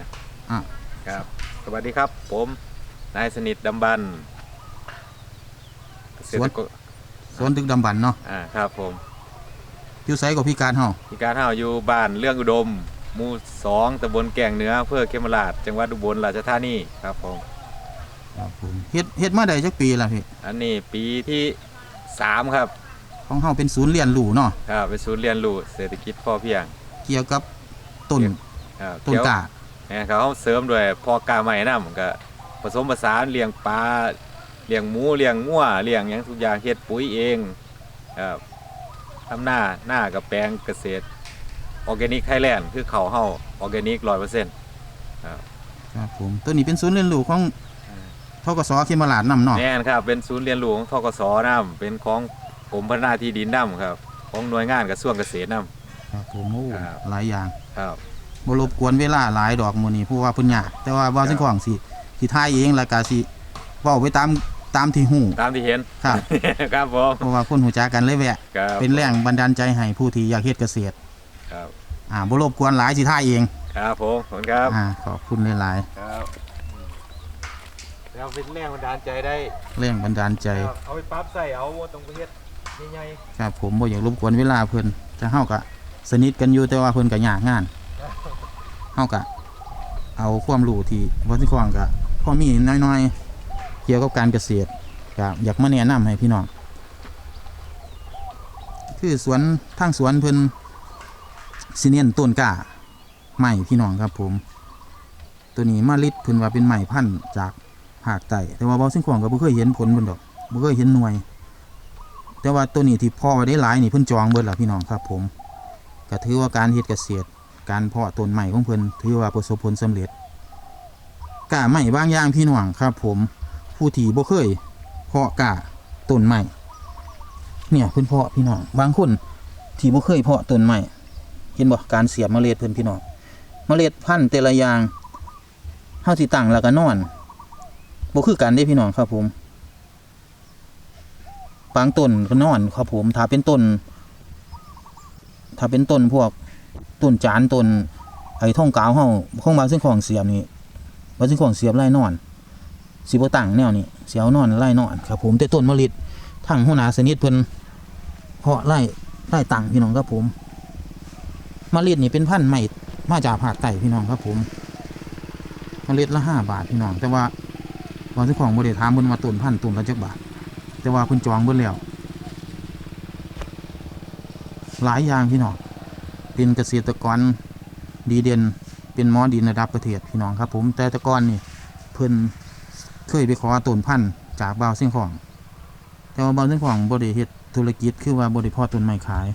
นะอะ ครับ สวัสดีครับ ผมนายสนิทดำบันเกษตรกรสวนตึกดำบันเนาะอ่าครับผมอยู่ไสกับพี่การเฮามีการห้าอยู่บ้านเรื่องอุดมหมู่สองตำบลแก่งเหนืออำเพื่อเขมราชจังหวัดอุบลราชธานีครับผม ครับผมเฮ็ดเฮ็ดมาได้จักปีละพี่อันนี้ปีที่สามครับ ของเฮาเป็นศูนย์เรียนรู้เนาะครับเป็นศูนย์เรียนรู้เศรษฐกิจพอเพียงเกี่ยวกับต้นครับต้นเกี่ยวกล้าเนี่ยเขาเสริมด้วยพอกาใหม่น้ำก็ผสมผสานเลี้ยงปลาเลี้ยงหมูเลี้ยงงัวเลี้ยงหยังทุกอย่างเฮ็ดปุ๋ยเองครับทำหน้าหน้ากับแปลงเกษตรออร์แกนิกไทยแลนด์คือเขาเฮาออร์แกนิกร้อยเปอร์เซ็นต์ครับผมตัวนี้เป็นศูนย์เรียนรู้ของทกสเขมราชนำเนาะแน่นครับเป็นศูนย์เรียนรู้ของทกศน้ำเป็นของกรมพัฒนาที่ดินน้ำครับ ของหน่วยงานกระทรวงเกษตรน้ครับผมโอ้ครับหลายอย่างำครับ บ่รบกวนเวลาหลายดอกมื้อนี้เพราะว่าเพิ่นยากแต่ว่าบ่สิ่งของสิสิทายเองแล้วก็สิเว้าไปตามตามที่ฮู้ ตามที่เห็น ครับ ครับผมเพราะว่าคนหูจักกันเลยแวะ ครับเป็นแรงบันดาลใจให้ผู้ที่อยากเฮ็ดเกษตร ครับ อ่าบ่รบกวนหลายสิทายเอง ครับผมขอบคุณครับ อ่า ขอบคุณหลายครับเราเป็นแรงบันดาลใจได้ๆแรงบันดาลใจ ครับเอาไปปรั๊บใส่เอาตรงประเทศใหญ่ครับผมบ่อยากรบกวนเวลาเพิ่นแต่เฮาก็สนิทกันอยู่แต่ว่าเพิ่นก็ยากงาน เฮาก็เอาความรู้ที่บ่สิของก็พอมีน้อยๆ เกี่ยวกับการเกษตรก็อยากมาแนะนำให้พี่น้องคือสวนทางสวนเพิ่นสิเน้นต้นกล้าไม้พี่น้องครับผม ตัวนี้มาลิดเพิ่นว่าเป็นไม้พันธุ์จากภาคใต้แต่ว่าบ่สิ่งของก็บ่เคยเห็นผลเพิ่นดอกบ่เคยเห็นหน่วย แต่ว่าตัวนี้ที่พาะไว้ได้หลายนี่เพิ่นจองเบิดแล้วพี่น้องครับผมก็ถือว่าการเฮ็ดเกษตร การเพาะต้นใหม่ของเพิ่นถือว่าประสบผลสำเร็จกล้าใหม่บางอย่างพี่น้องครับ ผมผู้ที่บ่เคย เพาะกล้าต้นใหม่เนี่ยเพิ่นเพาะพี่น้องบางคนที่บ่เคยเพาะต้นใหม่เห็นบ่การเสียบเมล็ดเพิ่นพี่น้องเมล็ดพันธุ์แต่ละอย่างเฮาสิตั้งแล้วก็นอนบ่คือกันเด้พี่น้องครับผมบางต้นก็นอนครับผมถ้าเป็นต้นถ้าเป็นต้นพวก ต้นจานต้นไอ้ท่องกาวเฮาของบางซึ่งของเสียบนี่บางซึ่งของเสียบไล่นอน สิบตั้งแนวนี้เสียวนอนไล่นอนครับผมแต่ต้นมะลิดทั้งหัวหน้าสนิทเพิ่นเพาะไล่ไล่ตังพี่น้องครับผมมะลิดนี่เป็นพันธุ์ใหม่มาจากภาคใต้พี่น้องครับผมมะลิดละห้าบาทพี่น้องแต่ว่าบางซึ่งของบ่ได้ถามเงินว่าต้นพันธุ์ต้นละเจักบาท แต่ว่าเพิ่นจองเบิดแล้วหลายอย่างพี่น้อง เป็นเกษตรกรดีเด่น เป็นหมอดินระดับประเทศพี่น้องครับผมแต่ตะกอนนี่เพิ่นเคยไปขอต้นพันธุ์จากบ่าวเส้นของ แต่ว่าบ่าวเส้นของบ่ได้เฮ็ดธุรกิจคือว่าบ่ได้เพาะต้นไม้ขาย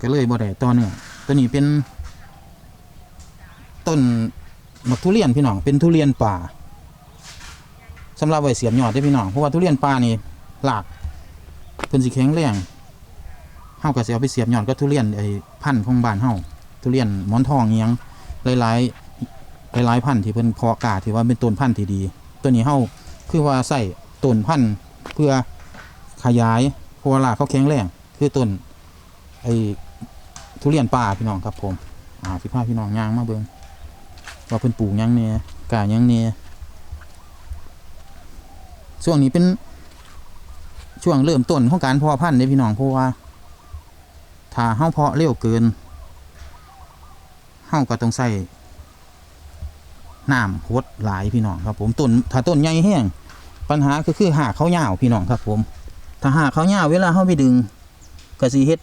ก็เลยบ่ได้ต่อเนื่องตัวนี้เป็น ต้นมักทุเรียนพี่น้องเป็นทุเรียนป่าสำหรับไว้เสียบยอดได้พี่น้องเพราะว่าทุเรียนป่านี่หลากเพิ่นสิแข็งแรง เฮาก็สิเอาไปเสียบยอดก็ทุเรียนไอ้พันธุ์ของบ้านเฮาทุเรียนหมอนทองเอีหยังหลายๆหลายๆพันธุ์ที่เพิ่นเพาะกาที่ว่าเป็นต้นพันธุ์ที่ดี ตัวนี้เฮาคือว่าใส่ต้นพันธุ์เพื่อขยายเพราะว่ารากเขาแข็งแรงคือต้นไอ้ทุเรียนป่าพี่น้องครับผมอ่าสิพาพี่น้องย่างมาเบิ่งว่าเพิ่นปลูกยังแหน่กายังแหน่ช่วงนี้เป็นช่วงเริ่มต้นของการพาะพันธุ์เนี่ยพี่น้องเพราะว่า ถ้าเฮาเพาะเร็วเกินเฮาก็ต้องใส่น้ำพดหลายพี่น้องครับผมต้นถ้าต้นใหญ่แห้งปัญหาก็คือหากเขาย่าวพี่น้องครับผม ถ้าหากเขาย่าวเวลาเฮาไปดึงก็สิเฮ็ด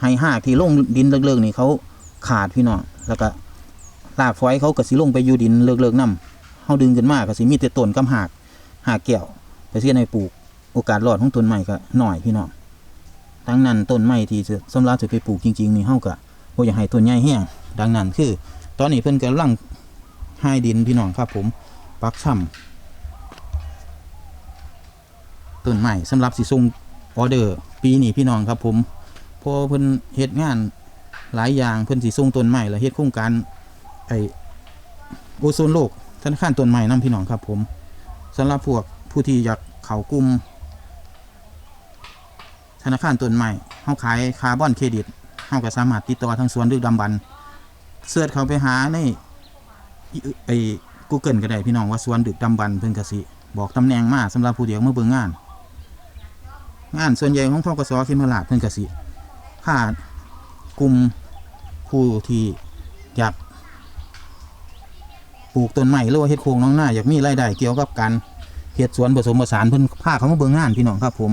ให้หากที่ลงดินเลิกๆนี่เขาขาดพี่น้องแล้วก็รากฝอยเขาก็สิลงไปอยู่ดินเลิกๆนํเฮาดึงขึ้นมาก็สิมีแต่ต้นกับหากหากแก้วไปเสียในปลูกโอกาสรอดของต้นใหม่ก็หน้อยพี่น้อง ดังนั้นต้นไม้ที่สำหรับจะไปปลูกจริง ๆ นี่เฮาก็บ่อยากให้ต้นใหญ่แห้งดังนั้นคือ ตอนนี้เพิ่นกำลังให้ดินพี่น้องครับผมปักช่ำต้นใหม่สำหรับสิส่งออเดอร์ปีนี้พี่น้องครับผมเพอเพิ่นเฮ็ดงานหลายอย่างเพิ่นสิส่งต้นใหม่แล้วเฮ็ดโครงการไอโอโซนโลกธนาคารต้นใหม่นํพี่น้องครับผมสำหรับพวกผู้ที่อยากเข้ากลุ่ม ธนาคารต้นใหม่เฮาขายคาร์บอนเครดิตเฮาก็สามารถติดต่อทางสวนดึกดำบรรพ์เสิร์ชเขาไปหาในไอ้ Google ก็ได้พี่น้องว่าสวนดึกดำบรรพ์เพิ่นกสิ บอกตำแหน่งมาสำหรับผู้เดียวมาเบิ่งงาน งานส่วนใหญ่ของพกสเขมราชเพิ่นกสิพากลุ่มผู้ที่อยากปลูกต้นไม้หรือว่าเฮ็ดโครงน้องหน้าอยากมีรายได้เกี่ยวกับการเฮ็ดสวนผสมผสานเพิ่นพาเขามาเบิ่งงานพี่น้องครับผม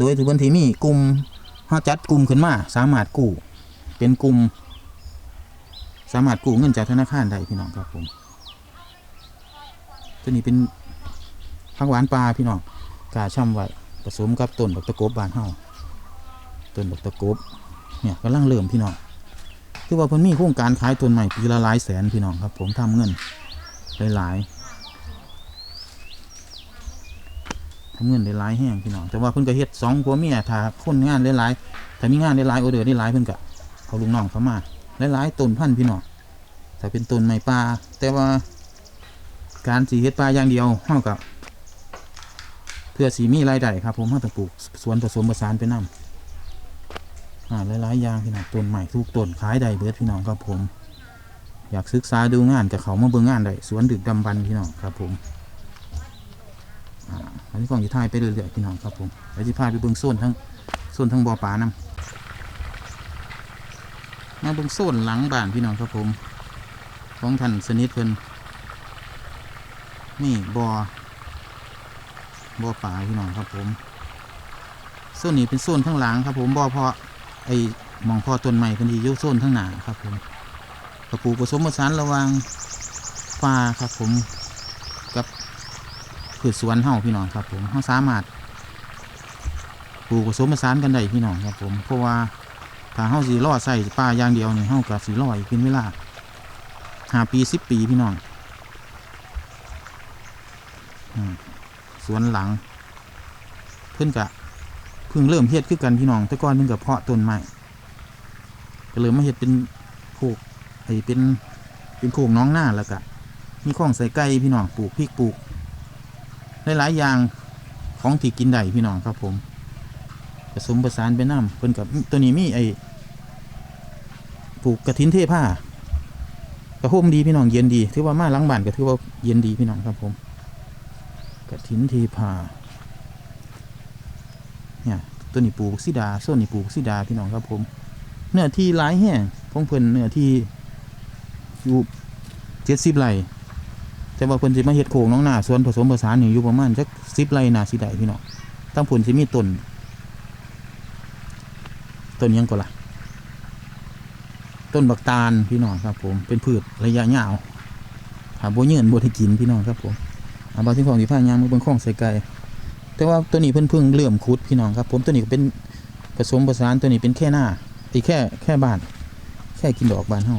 โดยที่เพิ่นที่มีกลุ่มเฮาจัดกลุ่มขึ้นมา สามารถกู้เป็นกลุ่ม สามารถกู้เงินจากธนาคารได้พี่น้องครับผมตัวนี้เป็นผักหวานปลาพี่น้องกาช่ำไว้ผสมกับต้นบักตะกบบานเฮาต้นบักตะกบเนี่ยกำลังเริ่มพี่น้องคือว่าเพิ่นมีโครงการขายต้นใหม่ปีละหลายแสนพี่น้องครับ ผมทำเงินหลายๆทำ เงินได้หลายแห้งพี่น้องแต่ว่าเพิ่นก็เฮ็ดสองผัวเมียถ้าคนงานหลายๆถ้ามีงานหลายๆออเดอร์หลายๆเพิ่นก็เอาลูกน้องเข้ามาหลายๆต้นพันธุ์พี่น้องถ้าเป็นต้นไม้ป่าแต่ว่าการสีเฮ็ดป่าอย่างเดียวเฮากับเพื่อสีมีรายได้ครับ ผมเฮาต้องปลูกสวนผสมผสานไปนำอ่าหลายๆอย่างพี่น้องต้นใหม่ทุกต้นขายได้เบิดพี่น้องครับผม อยากศึกษาดูงานกับเขามาเบิ่งงานได้สวนดึกดำบรรพี่น้องครับผม อันนี้กล้องจะถ่ายไปเรื่อยๆพี่น้องครับผมแล้วจะพาไปเบิ่งโซนทั้งโซนทั้งบ่อปลานํมาเบิ่งโซนหลังบ้านพี่น้องครับผมของท่านสนิทเพิ่นนี่บ่อบ่อปลาพี่น้องครับผมโซนนี้เป็นโซนข้งหลังครับผมบ่อเพาะไอ้มองพอต้นใหม่พิ่นที่อยู่โซนข้งหน้าครับผมกระปูผสมผสานระว่างปลาครับผมกับ พืชสวนเฮาพี่น้องครับผมเฮาสามารถปลูกผสมผสานกันได้พี่น้องครับผมเพราะว่าถ้าเฮาสิรอใส่ปลาอย่างเดียวนี่เฮาก็สิรออีกเป็นเวลาห้าปีสิบปีพี่น้องสวนหลัง เพิ่นกะเพิ่งเริ่มเฮ็ดคือกันพี่น้องแต่ก่อนเพิ่นกะเพาะต้นไม้ก็เริ่มาเฮ็ดเป็นโคกไอ้เป็นเป็นโคกน้องหน้าแล้วกะมีข้องใส่ไก่พี่น้องปลูกพริกปลูก หลายๆอย่างของที่กินได้พี่น้องครับผมผสมผสานไปน้ำเพิ่นกับตัวนี้มีไอ้ปลูกกระถินเทผ้ากระโฮมดีพี่น้องเย็นดีถือว่ามาหลังบ้านก็ถือว่าเย็นดีพี่น้องครับผมกระถินเทีพาเนี่ยตัวนี้ปลูกซิดาส่วนนี้ปลูกซิดาพี่น้องครับผม เนื้อที่หลายแห้งพงเพิ่นเนื้อที่อยู่เจ็ดสิบไร่ แต่ว่าเพิ่นสิมาเฮ็ดโขงน้องหน้าส่วนผสมผสานนี่อยู่ประมาณจักสิบไร่น่าสิได้พี่น้องตั้งผลสิมีต้นต้นหยังก็ล่ะต้นบักตาลพี่น้องครับ ผมเป็นพืชระยะยาวหาบ่เยินบ่ได้กินพี่น้องครับผมอาบาที่ของที่ผ่ายางมือบนข้องใส่ไก่แต่ว่าตัวนี้เพิ่นเพิ่งเลื่อมคุดพี่น้องครับ ผมตัวนี้ก็เป็นผสมผสานตัวนี้เป็นแค่หน้าอีแค่แค่บาน แค่กินดอกบานเฮา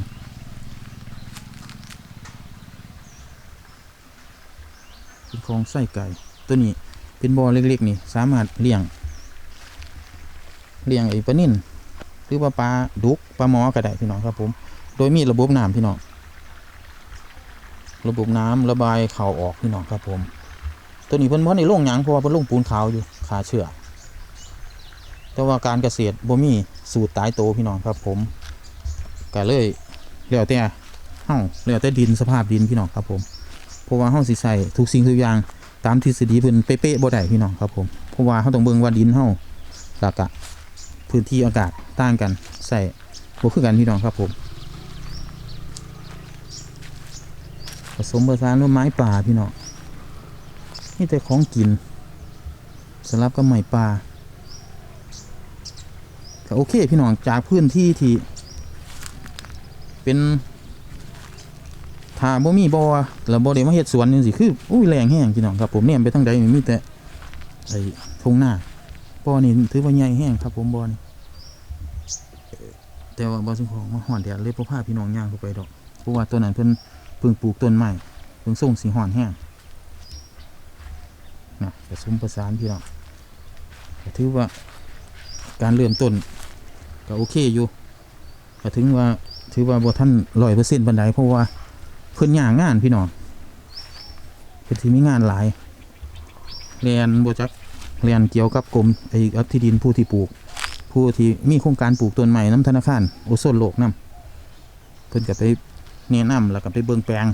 เป็น ของใส่ไก่ ตัวนี้เป็นบ่อเล็กๆนี่สามารถเลี้ยง เลี้ยงไอ้ปลานิ่นหรือว่าปลาดุกปลาหมอก็ได้พี่น้องครับผม โดยมีระบบน้ำพี่น้องระบบน้ำระบายเข่าออกพี่น้องครับผม ตัวนี้เพิ่นบ่ในโรงหยังเพราะว่าเพิ่นลงปูนขาวอยู่ขาเชื่อแต่ว่าการเกษตรบ่มีสูตรตายโตพี่น้องครับผมก็เลยแล้วแต่เฮาแล้วแต่ดินสภาพดินพี่น้องครับผม ราะว่าเฮาสิใส่ทุกสิ่งทุกอย่างตามทฤษฎีเพิ่นเป๊ะๆบ่ได้พี่น้องครับผมเพราะว่าเฮาต้องเบิ่งว่าดินเฮาแล้วก็พื้นที่อากาศต่างกันใส่บ่คือกันพี่น้องครับผมผสมผสานด้วยไม้ป่าพี่น้องนี่แต่ของกินสำหรับกับไม้ป่าก็โอเคพี่น้องจากพื้นที่ที่เป็น ถ้าบ่มีบ่อแล้วบ่ได้มาเฮ็ดสวนจังซี่คืออุ้ยแรงแห้งพี่น้องครับผมเนี่ยไปทางใดมีแต่ไอ้ทงหน้าบ่อนี่ถือว่าใหญ่แห้งครับผมบ่อนี่แต่ว่าบ่สิ่งของมาฮ้อนแดดเลยบ่พาพี่น้องย่างเข้าไปดอกเพราะว่าตัวนั้นเพิ่นเพิ่งปลูกต้นใหม่เพิ่งส่งสีหอนแห้งนะผสมประสานพี่น้องถือว่าการเริ่มต้นก็โอเคอยู่ก็ถึงว่าถือว่าบ่ท่านร้อยเปอร์เซ็นต์บันไดเพราะว่า เพิ่นย่างงานพี่น้องเพิ่นที่มีงานหลายเรียนบจักเรียนเกี่ยวกับกรมไอ้กัที่ดินผู้ที่ปลูก ผู้ที่มีโครงการปลูกต้นใหม่น้ำธนาคารโอโซนโลกน้ำเพิ่นก็ไปแนะนำแล้วก็ไปเบิ่งแปลง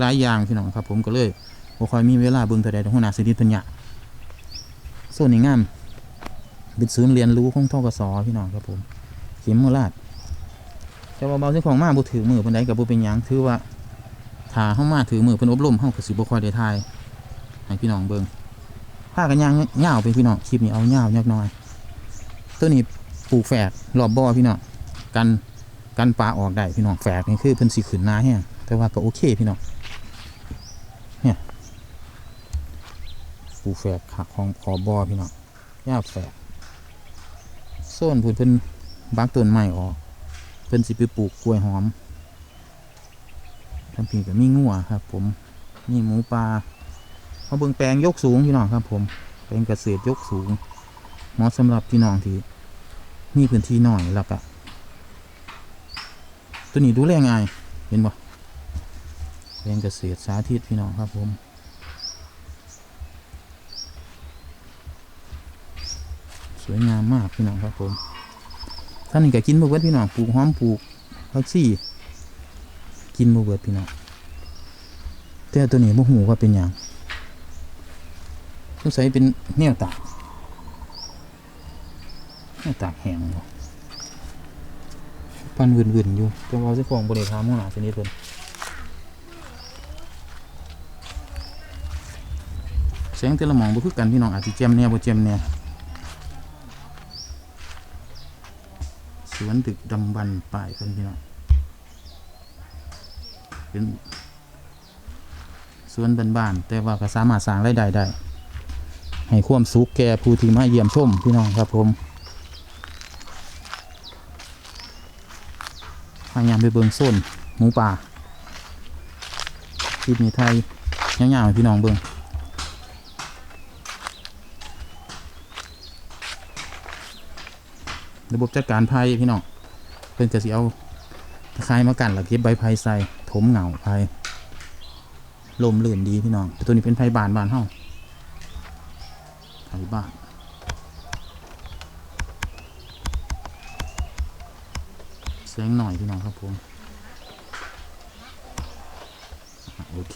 หลายๆอย่างพี่น้องครับ ผมก็เลยบ่ค่อยมีเวลาเบิ่งเท่ใดหัวหน้าสิริเพิ่นยะโซนนี้งามเป็นศูนย์เรียนรู้ของทกสพี่น้องครับผมเข็มโมราชแต่ว่าเบาเส้นของมาบ่ถือมือเพิ่นใดก็บ่เป็นยังถือว่า ถ้าเฮามาถือมือเพิ่นอบรมเฮาก็สิบค่อยได้ทายให้พี่น้องเบิ่งพากันย่างยาวไปพี่น้องคลิปนี้เอายาวยักหน่อย ตัวนี้ปลูกแฝกรอบบ่อพี่น้องกันกันปลาออกได้พี่น้องแฝกนี่คือเพิ่นสิขึ้นน้าแฮงแต่ว่าก็โอเคพี่น้องเนี่ยปลูกแฝกขักของขอบบ่อพี่น้องยาแฝกโซนพิ่นเพิ่นบักต้นไม้ออกเพิ่นสิไปปลูกกล้วยหอม ทั้งปีก็มีงัวครับ ผมมีหมูปลาเขาเบิ่งแปลงยกสูงพี่น้องครับ ผมแปลงเกษตรยกสูงเหมาะสำหรับพี่น้องที่มีพื้นที่น้อยแล้วก็ตัวนี้ดูแลง่ายเห็นบ่เรียนเกษตรสาธิตพี่น้องครับผมสวยงามมากพี่น้องครับผมท่านนี้ก็กินบ่เบิดพี่น้องปลูกหอมปลูกผักชี กินบ่เบิดพี่น้องแต่ตัวนี้บ่ฮู้ว่าเป็นหยังสงสัยเป็นแนวตากตากแห้งบ่ปันวุ่นๆอยู่แต่ว่าเจ้าของบริษัทหัวหน้าชนิดเพิ่นแสงแต่ละมองบ่คือกันพี่น้องอาจสิแจ่มแหน่บ่แจ่มแหน่สวนดึกดำบรรป่ายเพิ่นพี่น้อง เป็นสวนบ้านๆแต่ว่าก็สามารถสร้างรายได้ได้ ให้ความสุขแก่ผู้ที่มาเยี่ยมชมพี่น้องครับผมพยายามไปเบิงโซนหมูป่าคลิปนี้ไทยยาวๆให้พี่น้องเบิงระบบจัดการภัยพี่น้องเพิ่นจะสิเอา ตะไคร้มากันแล้วเก็บใบไผ่ใส่ถมเหงาไผ่ลมลื่นดีพี่น้องแต่ตัวนี้เป็นไผ่บานบานเฮาไผ่บานแสงหน่อยพี่น้องครับผมโอเค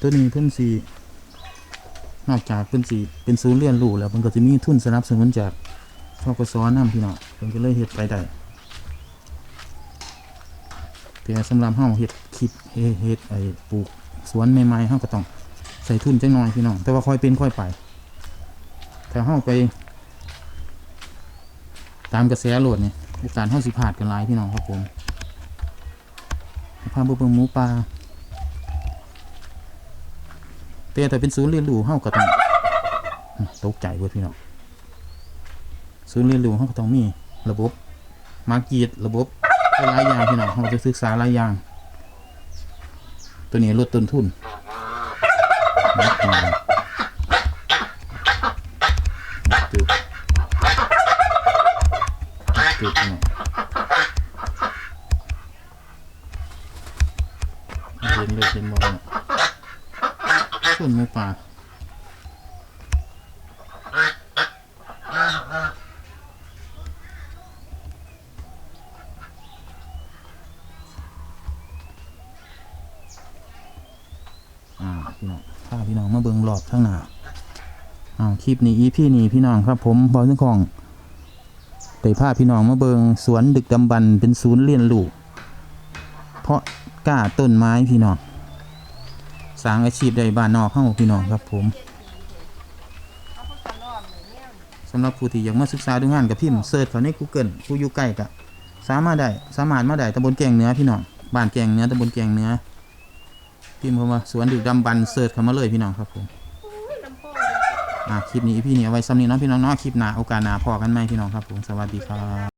ตัวนี้เพิ่อนสีนอกจากเพิ่อนสีเป็นศูนย์เรียนรู้แล้วเพิ่นก็จะมีทุนสนับสนุนจาก ทกศนำพี่น้องเพิ่นก็เลยเฮ็ดไปได้แต่สำหรับเฮาเฮ็ดคลิปเฮ็ดเฮ็ดไอ้ปลูกสวนใหม่ๆเฮาก็ต้องใส่ทุนจังหน่อยพี่น้องแต่ว่าค่อยเป็นค่อยไปถ้าเฮาไป ตามกระแสโหลดเนี่ยโอกาสเท่าสิพลาดกันหลายพี่น้องครับผมพาเบิ่งหมูปลาแต่แต่เป็นศูนย์เรียนรู้เฮาก็ต้องตกใจเว้ยพี่น้อง ศูนย์เรียนรู้เฮาก็ต้องมีระบบมาร์ก็ตระบบหลายอย่างพี่น้องเฮาจะศึกษาหลายอย่าง ตัวนี้ลดต้นทุนนะอืมจุดจุดเนี่ยเย็นเลยเย็นบอลเนี่ยส่วนหมูป่า เอางหน้าอ่าคลิปนี้ EP นี้พี่น้องครับผมบอลเส้นของได้พาพี่น้องมาเบิงสวนดึกดำบรรพ์เป็นศูนย์เรียนรู้เพราะกล้าต้นไม้พี่น้องสร้างอาชีพได้บ้านนอกเข้าพี่น้องครับผมสำหรับผู้ที่อยากมาศึกษาดูงานกับพิมพ์เสิร์ชเขาใน Google ผู้อยู่ใกล้ก็สามารถได้สามารถมาได้ตำบลแกงเหนือพี่น้องบ้านแกงเหนือตำบลแกงเหนือพิมพ์เข้ามาสวนดึกดำบรรพ์เสิร์ชเข้ามาเลยพี่น้องครับผม อะคลิปนี้พี่เนี่เอาไว้ซ้ำนี้เนาะพี่น้องเนาะคลิปหน้าโอกาสหน้าพอกันไหมพี่น้องครับผมสวัสดีครับ